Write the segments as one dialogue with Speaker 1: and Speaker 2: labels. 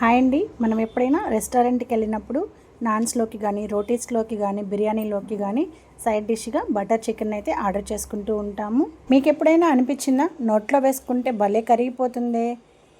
Speaker 1: Hi అండి. మనం ఎప్పుడైనా రెస్టారెంట్కి వెళ్ళినప్పుడు నాన్స్లోకి కానీ రోటీస్లోకి కానీ బిర్యానీలోకి కానీ సైడ్ డిష్గా బటర్ చికెన్ అయితే ఆర్డర్ చేసుకుంటూ ఉంటాము. మీకు ఎప్పుడైనా అనిపించిందా? నోట్లో వేసుకుంటే భలే కరిగిపోతుందే.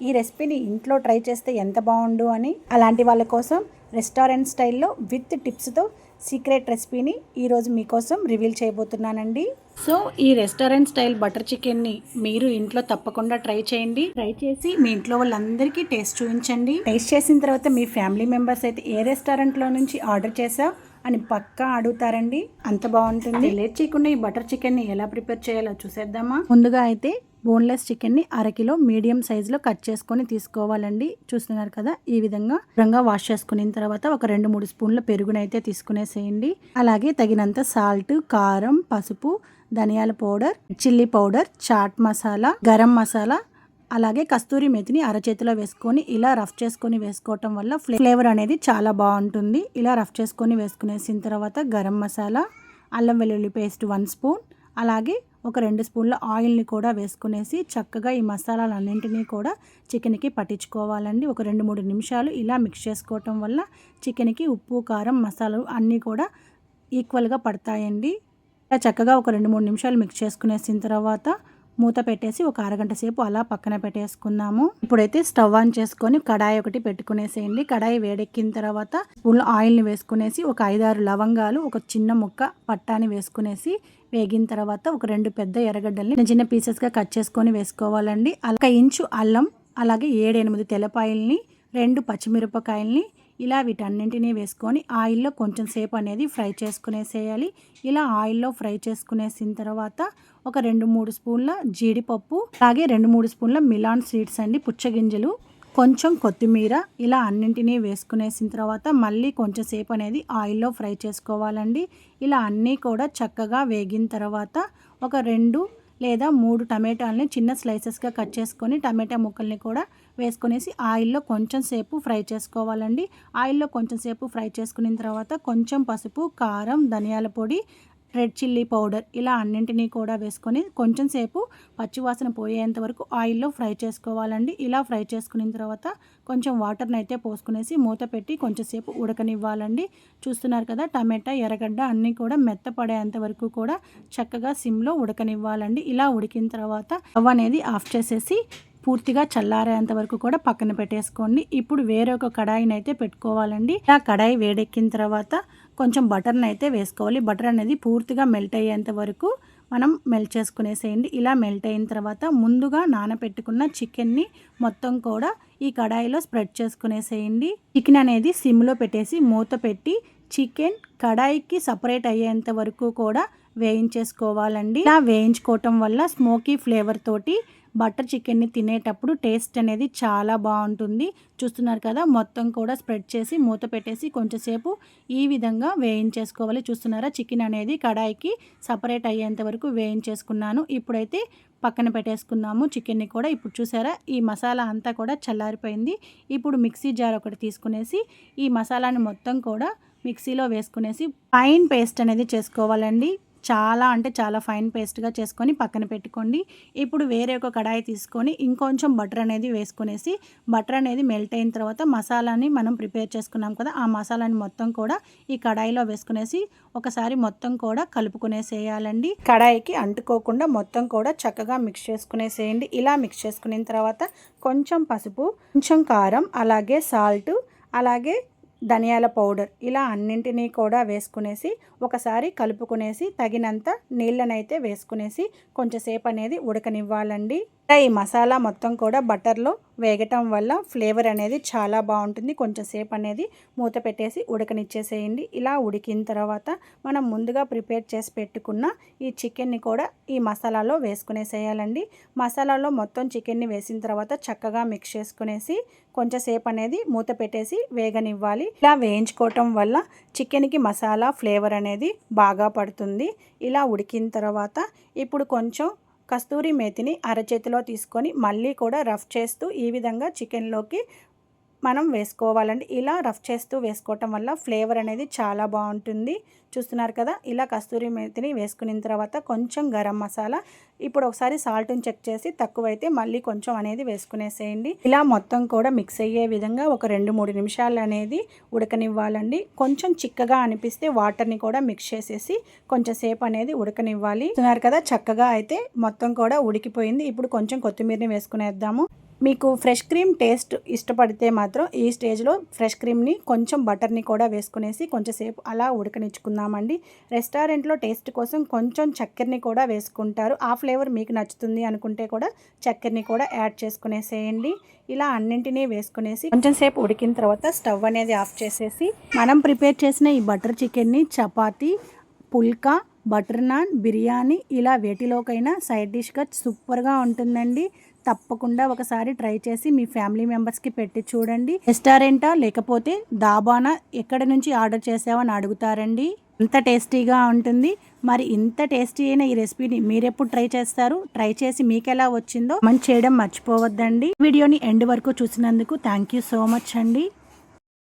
Speaker 1: ఈ రెసిపీని ఇంట్లో ట్రై చేస్తే ఎంత బాగుండు అని? అలాంటి వాళ్ళ కోసం రెస్టారెంట్ స్టైల్లో విత్ టిప్స్తో సీక్రెట్ రెసిపీని ఈరోజు మీకోసం రివీల్ చేయబోతున్నానండి. సో ఈ రెస్టారెంట్ స్టైల్ బటర్ చికెన్ని మీరు ఇంట్లో తప్పకుండా ట్రై చేయండి. ట్రై చేసి మీ ఇంట్లో వాళ్ళందరికీ టేస్ట్ చూపించండి. టేస్ట్ చేసిన తర్వాత మీ ఫ్యామిలీ మెంబర్స్ అయితే ఏ రెస్టారెంట్లో నుంచి ఆర్డర్ చేసావు అని పక్కా అడుగుతారండి. అంత బాగుంటుంది. లేట్ చేయకుండా ఈ బటర్ చికెన్ని ఎలా ప్రిపేర్ చేయాలో చూసేద్దామా? ముందుగా అయితే బోన్లెస్ చికెన్ని అరకిలో మీడియం సైజులో కట్ చేసుకొని తీసుకోవాలండి. చూస్తున్నారు కదా ఈ విధంగా శుభ్రంగా వాష్ చేసుకున్న తర్వాత ఒక రెండు మూడు స్పూన్ల పెరుగునైతే తీసుకునేసేయండి. అలాగే తగినంత సాల్ట్ కారం పసుపు ధనియాల powder chilli powder chaat masala garam masala అలాగే కస్తూరి మెతిని అరచేతిలో వేసుకొని ఇలా రఫ్ చేసుకొని వేసుకోవటం వల్ల ఫ్లేవర్ అనేది చాలా బాగుంటుంది. ఇలా రఫ్ చేసుకొని వేసుకునేసిన తర్వాత గరం మసాలా అల్లం వెల్లుల్లి పేస్ట్ వన్ స్పూన్ అలాగే ఒక రెండు స్పూన్ల ఆయిల్ని కూడా వేసుకునేసి చక్కగా ఈ మసాలాలన్నింటినీ కూడా చికెన్కి పట్టించుకోవాలండి. ఒక రెండు మూడు నిమిషాలు ఇలా మిక్స్ చేసుకోవటం వల్ల చికెన్కి ఉప్పు కారం మసాలాలు అన్నీ కూడా ఈక్వల్గా పడతాయండి. ఇలా చక్కగా ఒక రెండు మూడు నిమిషాలు మిక్స్ చేసుకునేసిన తర్వాత మూత పెట్టేసి ఒక అరగంట సేపు అలా పక్కన పెట్టేసుకుందాము ఇప్పుడైతే స్టవ్ ఆన్ చేసుకొని కడాయి ఒకటి పెట్టుకునేసేయండి. కడాయి వేడెక్కిన తర్వాత స్పూన్ ఆయిల్ని వేసుకునేసి ఒక ఐదారు లవంగాలు ఒక చిన్న ముక్క పట్టాని వేసుకునేసి వేగిన తర్వాత ఒక రెండు పెద్ద ఎర్రగడ్డల్ని చిన్న చిన్న పీసెస్గా కట్ చేసుకొని వేసుకోవాలండి. ఒక ఇంచు అల్లం అలాగే ఏడెనిమిది తెల్లపాయల్ని రెండు పచ్చిమిరపకాయల్ని ఇలా వీటన్నింటినీ వేసుకొని ఆయిల్లో కొంచెం సేపు అనేది ఫ్రై చేసుకునేసేయాలి. ఇలా ఆయిల్లో ఫ్రై చేసుకునేసిన తర్వాత ఒక రెండు మూడు స్పూన్ల జీడిపప్పు అలాగే రెండు మూడు స్పూన్ల మిలాన్ సీడ్స్ అండి పుచ్చగింజలు కొంచెం కొత్తిమీర ఇలా అన్నింటినీ వేసుకునేసిన తర్వాత మళ్ళీ కొంచెం సేపు అనేది ఆయిల్లో ఫ్రై చేసుకోవాలండి. ఇలా అన్నీ కూడా చక్కగా వేగిన తర్వాత ఒక రెండు లేదా మూడు టమాటాలని చిన్న స్లైసెస్గా కట్ చేసుకొని టమాటా ముక్కల్ని కూడా వేసుకునేసి ఆయిల్లో కొంచెం సేపు ఫ్రై చేసుకోవాలండి. ఆయిల్లో కొంచెం సేపు ఫ్రై చేసుకున్న తర్వాత కొంచెం పసుపు కారం ధనియాల పొడి రెడ్ చిల్లీ పౌడర్ ఇలా అన్నింటినీ కూడా వేసుకొని కొంచెం సేపు పచ్చివాసన పోయేంత వరకు ఆయిల్లో ఫ్రై చేసుకోవాలండి. ఇలా ఫ్రై చేసుకున్న తర్వాత కొంచెం వాటర్ని అయితే పోసుకునేసి మూత పెట్టి కొంచెంసేపు ఉడకనివ్వాలండి. చూస్తున్నారు కదా టమాటా ఎర్రగడ్డ అన్నీ కూడా మెత్తపడేంత వరకు కూడా చక్కగా సిమ్లో ఉడకనివ్వాలండి. ఇలా ఉడికిన తర్వాత స్టవ్ అనేది ఆఫ్ చేసేసి పూర్తిగా చల్లారేంత వరకు కూడా పక్కన పెట్టేసుకోండి. ఇప్పుడు వేరొక కడాయిని అయితే పెట్టుకోవాలండి. ఆ కడాయి వేడెక్కిన తర్వాత కొంచెం బటర్ని అయితే వేసుకోవాలి. బటర్ అనేది పూర్తిగా మెల్ట్ అయ్యేంత వరకు మనం మెల్ట్ చేసుకునేసేయండి. ఇలా మెల్ట్ అయిన తర్వాత ముందుగా నానబెట్టుకున్న చికెన్ని మొత్తం కూడా ఈ కడాయిలో స్ప్రెడ్ చేసుకునేసేయండి. చికెన్ అనేది సిమ్లో పెట్టేసి మూత పెట్టి చికెన్ కడాయికి సపరేట్ అయ్యేంత వరకు కూడా వేయించేసుకోవాలండి. ఇలా వేయించుకోవటం వల్ల స్మోకీ ఫ్లేవర్ తోటి బటర్ చికెన్ని తినేటప్పుడు టేస్ట్ అనేది చాలా బాగుంటుంది. చూస్తున్నారు కదా మొత్తం కూడా స్ప్రెడ్ చేసి మూత పెట్టేసి కొంచెంసేపు ఈ విధంగా వేయించేసుకోవాలి. చూస్తున్నారా చికెన్ అనేది కడాయికి సపరేట్ అయ్యేంత వరకు వేయించేసుకున్నాను. ఇప్పుడైతే పక్కన పెట్టేసుకున్నాము చికెన్ని కూడా. ఇప్పుడు చూసారా ఈ మసాలా అంతా కూడా చల్లారిపోయింది. ఇప్పుడు మిక్సీ జార్ ఒకటి తీసుకునేసి ఈ మసాలాని మొత్తం కూడా మిక్సీలో వేసుకునేసి పైన్ పేస్ట్ అనేది చేసుకోవాలండి. చాలా అంటే చాలా ఫైన్ పేస్ట్గా చేసుకొని పక్కన పెట్టుకోండి. ఇప్పుడు వేరే ఒక కడాయి తీసుకొని ఇంకొంచెం బటర్ అనేది వేసుకునేసి బటర్ అనేది మెల్ట్ అయిన తర్వాత మసాలాని మనం ప్రిపేర్ చేసుకున్నాం కదా ఆ మసాలాని మొత్తం కూడా ఈ కడాయిలో వేసుకునేసి ఒకసారి మొత్తం కూడా కలుపుకునేసేయాలండి. కడాయికి అంటుకోకుండా మొత్తం కూడా చక్కగా మిక్స్ చేసుకునేసేయండి. ఇలా మిక్స్ చేసుకున్న తర్వాత కొంచెం పసుపు కొంచెం కారం అలాగే సాల్ట్ అలాగే ధనియాల పౌడర్ ఇలా అన్నింటినీ కూడా వేసుకునేసి ఒకసారి కలుపుకునేసి తగినంత నీళ్ళనైతే వేసుకునేసి కొంచెంసేపు అనేది ఉడకనివ్వాలండి. ఈ మసాలా మొత్తం కూడా బటర్లో వేగటం వల్ల ఫ్లేవర్ అనేది చాలా బాగుంటుంది. కొంచెంసేపు అనేది మూత పెట్టేసి ఉడకనిచ్చేసేయండి. ఇలా ఉడికిన తర్వాత మనం ముందుగా ప్రిపేర్ చేసి పెట్టుకున్న ఈ చికెన్ని కూడా ఈ మసాలాలో వేసుకునేసేయాలండి. మసాలాలో మొత్తం చికెన్ని వేసిన తర్వాత చక్కగా మిక్స్ చేసుకునేసి కొంచెంసేపు అనేది మూత పెట్టేసి వేగనివ్వాలి. ఇలా వేయించుకోవటం వల్ల చికెన్కి మసాలా ఫ్లేవర్ అనేది బాగా పడుతుంది. ఇలా ఉడికిన తర్వాత ఇప్పుడు కొంచెం కస్తూరి మేతిని అరచేతిలో తీసుకొని మళ్ళీ కూడా రఫ్ చేస్తూ ఈ విధంగా చికెన్లోకి మనం వేసుకోవాలండి. ఇలా రఫ్ చేస్తూ వేసుకోవటం వల్ల ఫ్లేవర్ అనేది చాలా బాగుంటుంది. చూస్తున్నారు కదా ఇలా కస్తూరి మేతిని వేసుకున్న తర్వాత కొంచెం గరం మసాలా ఇప్పుడు ఒకసారి సాల్ట్ని చెక్ చేసి తక్కువైతే మళ్ళీ కొంచెం అనేది వేసుకునేసేయండి. ఇలా మొత్తం కూడా మిక్స్ అయ్యే విధంగా ఒక రెండు మూడు నిమిషాలు అనేది ఉడకనివ్వాలండి. కొంచెం చిక్కగా అనిపిస్తే వాటర్ని కూడా మిక్స్ చేసేసి కొంచెం సేపు అనేది ఉడకనివ్వాలి. చూస్తున్నారు కదా చక్కగా అయితే మొత్తం కూడా ఉడికిపోయింది. ఇప్పుడు కొంచెం కొత్తిమీరని వేసుకునేద్దాము. మీకు ఫ్రెష్ క్రీమ్ టేస్ట్ ఇష్టపడితే మాత్రం ఈ స్టేజ్లో ఫ్రెష్ క్రీమ్ని కొంచెం బటర్ని కూడా వేసుకునేసి కొంచెంసేపు అలా ఉడకనిచ్చుకుందామండి. రెస్టారెంట్లో టేస్ట్ కోసం కొంచెం చక్కెరని కూడా వేసుకుంటారు. ఆ ఫ్లేవర్ మీకు నచ్చుతుంది అనుకుంటే కూడా చక్కెరని కూడా యాడ్ చేసుకునేసేయండి. ఇలా అన్నింటినీ వేసుకునేసి కొంచెం సేపు ఉడికిన తర్వాత స్టవ్ అనేది ఆఫ్ చేసేసి మనం ప్రిపేర్ చేసిన ఈ బటర్ చికెన్ని చపాతీ పుల్కా బటర్ నాన్ బిర్యానీ ఇలా వేటిలోకైనా సైడ్ డిష్గా సూపర్గా ఉంటుందండి. తప్పకుండా ఒకసారి ట్రై చేసి మీ ఫ్యామిలీ మెంబర్స్కి పెట్టి చూడండి. రెస్టారెంటా లేకపోతే దాబానా ఎక్కడి నుంచి ఆర్డర్ చేసావని అడుగుతారండి. ఎంత టేస్టీగా ఉంటుంది. మరి ఇంత టేస్టీ అయిన ఈ రెసిపీని మీరెప్పుడు ట్రై చేస్తారు? ట్రై చేసి మీకు ఎలా వచ్చిందో మంచి చేయడం మర్చిపోవద్దండి. వీడియోని ఎండ్ వరకు చూసినందుకు థ్యాంక్ యూ సో మచ్ అండి.